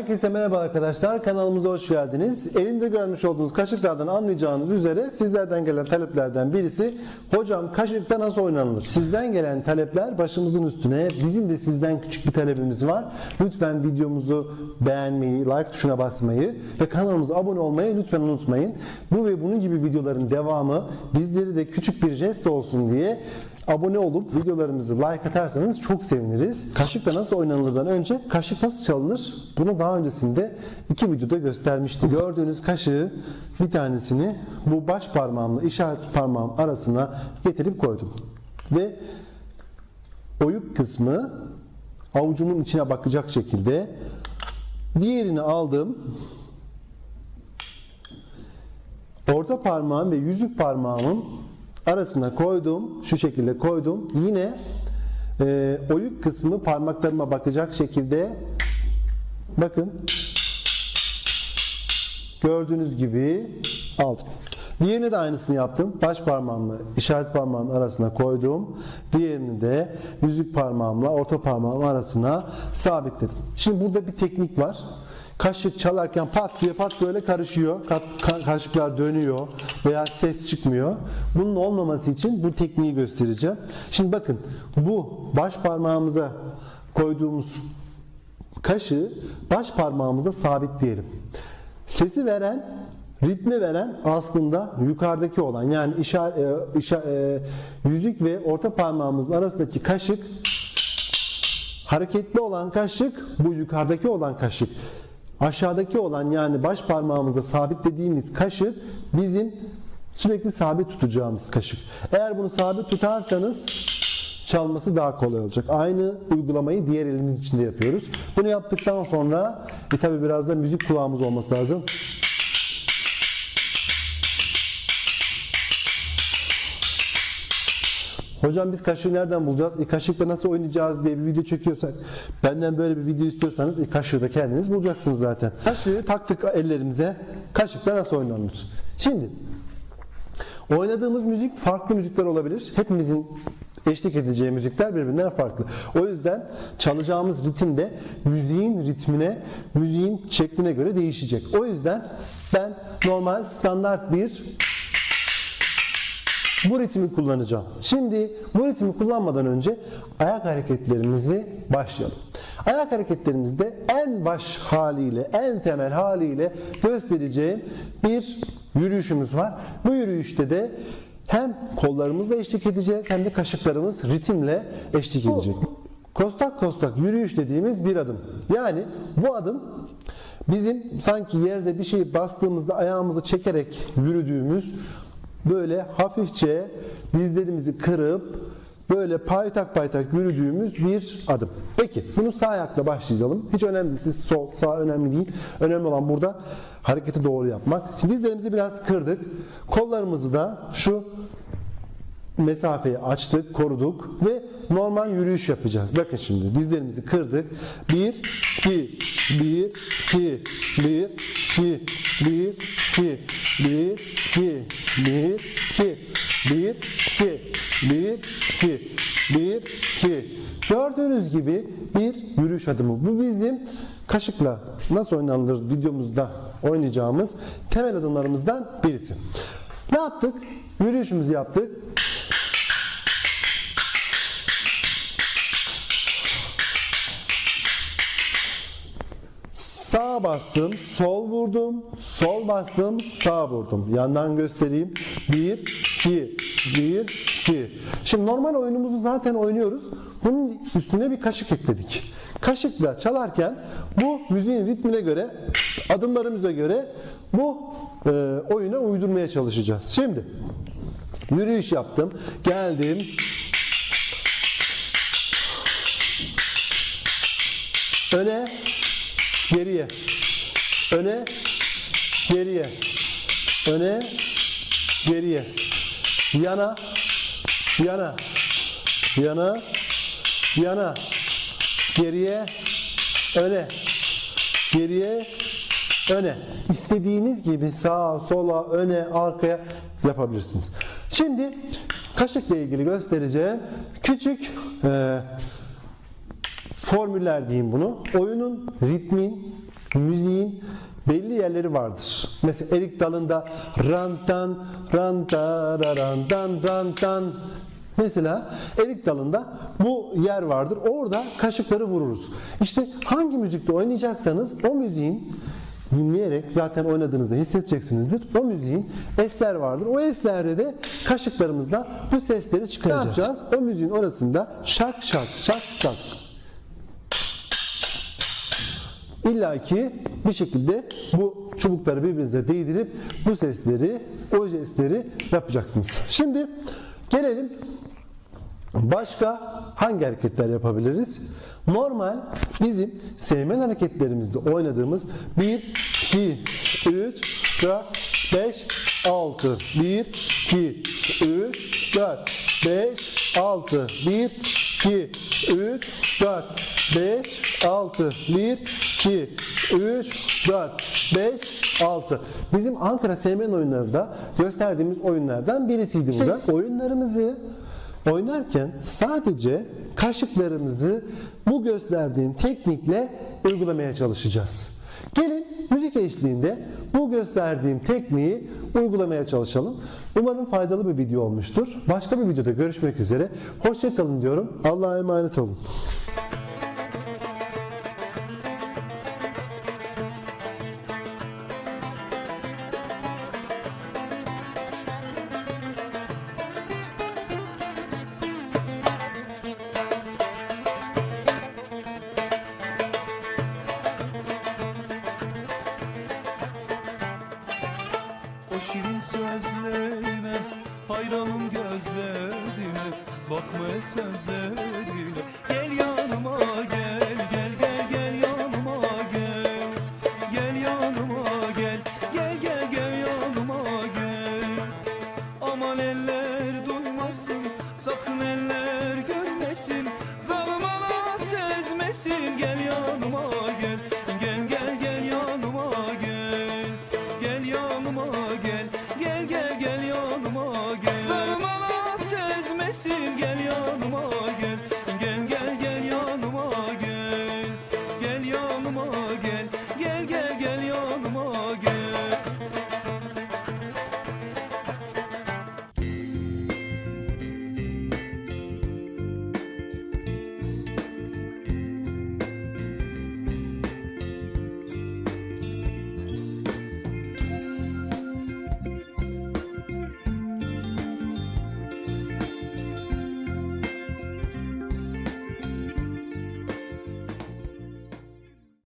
Herkese merhaba arkadaşlar. Kanalımıza hoş geldiniz. Elimde görmüş olduğunuz kaşıklardan anlayacağınız üzere sizlerden gelen taleplerden birisi Hocam kaşıkta nasıl oynanılır? Sizden gelen talepler başımızın üstüne. Bizim de sizden küçük bir talebimiz var. Lütfen videomuzu beğenmeyi, like tuşuna basmayı ve kanalımıza abone olmayı lütfen unutmayın. Bu ve bunun gibi videoların devamı bizleri de küçük bir jest olsun diye abone olup videolarımızı like atarsanız çok seviniriz. Kaşıkla nasıl oynanılırdan önce kaşık nasıl çalınır? Bunu daha öncesinde iki videoda göstermiştim. Gördüğünüz kaşığı bir tanesini bu baş parmağımla işaret parmağım arasına getirip koydum. Ve oyuk kısmı avucumun içine bakacak şekilde diğerini aldım. Orta parmağım ve yüzük parmağımın arasına koydum. Şu şekilde koydum. Yine e, oyuk kısmı parmaklarıma bakacak şekilde bakın gördüğünüz gibi aldım. Diğerini de aynısını yaptım. Baş parmağımla işaret parmağımın arasına koydum. Diğerini de yüzük parmağımla orta parmağım arasına sabitledim. Şimdi burada bir teknik var. Kaşık çalarken pat diye pat böyle karışıyor. Ka- ka- kaşıklar dönüyor veya ses çıkmıyor. Bunun olmaması için bu tekniği göstereceğim. Şimdi bakın bu baş parmağımıza koyduğumuz kaşığı baş parmağımızda sabitleyelim. Sesi veren, ritmi veren aslında yukarıdaki olan yani işa, e, işa- e, yüzük ve orta parmağımızın arasındaki kaşık hareketli olan kaşık bu yukarıdaki olan kaşık. Aşağıdaki olan yani baş parmağımıza sabitlediğimiz kaşık bizim sürekli sabit tutacağımız kaşık. Eğer bunu sabit tutarsanız çalması daha kolay olacak. Aynı uygulamayı diğer elimiz için de yapıyoruz. Bunu yaptıktan sonra e tabi biraz da müzik kulağımız olması lazım. Hocam biz kaşığı nereden bulacağız? E kaşıkla nasıl oynayacağız diye bir video çekiyorsak, benden böyle bir video istiyorsanız e kaşığı da kendiniz bulacaksınız zaten. Kaşığı taktık ellerimize. Kaşıkla nasıl oynanır? Şimdi oynadığımız müzik farklı müzikler olabilir. Hepimizin eşlik edeceği müzikler birbirinden farklı. O yüzden çalacağımız ritim de müziğin ritmine, müziğin şekline göre değişecek. O yüzden ben normal standart bir bu ritmi kullanacağım. Şimdi bu ritmi kullanmadan önce ayak hareketlerimizi başlayalım. Ayak hareketlerimizde en baş haliyle, en temel haliyle göstereceğim bir yürüyüşümüz var. Bu yürüyüşte de hem kollarımızla eşlik edeceğiz hem de kaşıklarımız ritimle eşlik edecek. Kostak kostak yürüyüş dediğimiz bir adım. Yani bu adım bizim sanki yerde bir şey bastığımızda ayağımızı çekerek yürüdüğümüz böyle hafifçe dizlerimizi kırıp böyle paytak paytak yürüdüğümüz bir adım. Peki bunu sağ ayakla başlayalım. Hiç önemli değil. Siz sol, sağ önemli değil. Önemli olan burada hareketi doğru yapmak. Şimdi dizlerimizi biraz kırdık. Kollarımızı da şu mesafeyi açtık, koruduk ve normal yürüyüş yapacağız. Bakın şimdi dizlerimizi kırdık. 1 2 1 2 1 2 1 2 1 2 1 2 1 2 1 2 1 2 Gördüğünüz gibi bir yürüyüş adımı. Bu bizim kaşıkla nasıl oynanılır videomuzda oynayacağımız temel adımlarımızdan birisi. Ne yaptık? Yürüyüşümüzü yaptık. Sağ bastım, sol vurdum, sol bastım, sağ vurdum. Yandan göstereyim. 1, 2, 1, 2. Şimdi normal oyunumuzu zaten oynuyoruz. Bunun üstüne bir kaşık ekledik. Kaşıkla çalarken bu müziğin ritmine göre, adımlarımıza göre bu e, oyuna uydurmaya çalışacağız. Şimdi yürüyüş yaptım, geldim, öne, geriye, öne, geriye, öne, geriye, yana, yana, yana, yana, geriye, öne, geriye, öne. İstediğiniz gibi sağa, sola, öne, arkaya yapabilirsiniz. Şimdi kaşıkla ilgili göstereceğim küçük e, formüller diyeyim bunu. Oyunun ritmin müziğin belli yerleri vardır. Mesela erik dalında rantan ranta rantan rantan Mesela erik dalında bu yer vardır. Orada kaşıkları vururuz. İşte hangi müzikte oynayacaksanız o müziğin dinleyerek zaten oynadığınızda hissedeceksinizdir. O müziğin esler vardır. O eslerde de kaşıklarımızla bu sesleri çıkaracağız. O müziğin orasında şak şak şak şak İlla ki bir şekilde bu çubukları birbirinize değdirip bu sesleri, o jestleri yapacaksınız. Şimdi gelelim başka hangi hareketler yapabiliriz? Normal bizim sevmen hareketlerimizde oynadığımız 1, 2, 3, 4, 5, 6, 1, 2, 3, 4, 5, 6, 1, 2, 3, 4, 5, 6, 1, 2, 3, 4, 5, 6. Bizim Ankara Sevmen oyunlarında gösterdiğimiz oyunlardan birisiydi bu da. Oyunlarımızı oynarken sadece kaşıklarımızı bu gösterdiğim teknikle uygulamaya çalışacağız. Gelin eşliğinde bu gösterdiğim tekniği uygulamaya çalışalım. Umarım faydalı bir video olmuştur. Başka bir videoda görüşmek üzere. Hoşçakalın diyorum. Allah'a emanet olun. Şirin sözlerine Hayranım gözlerine Bakma sözlerine aklıma gel. Gel gel gel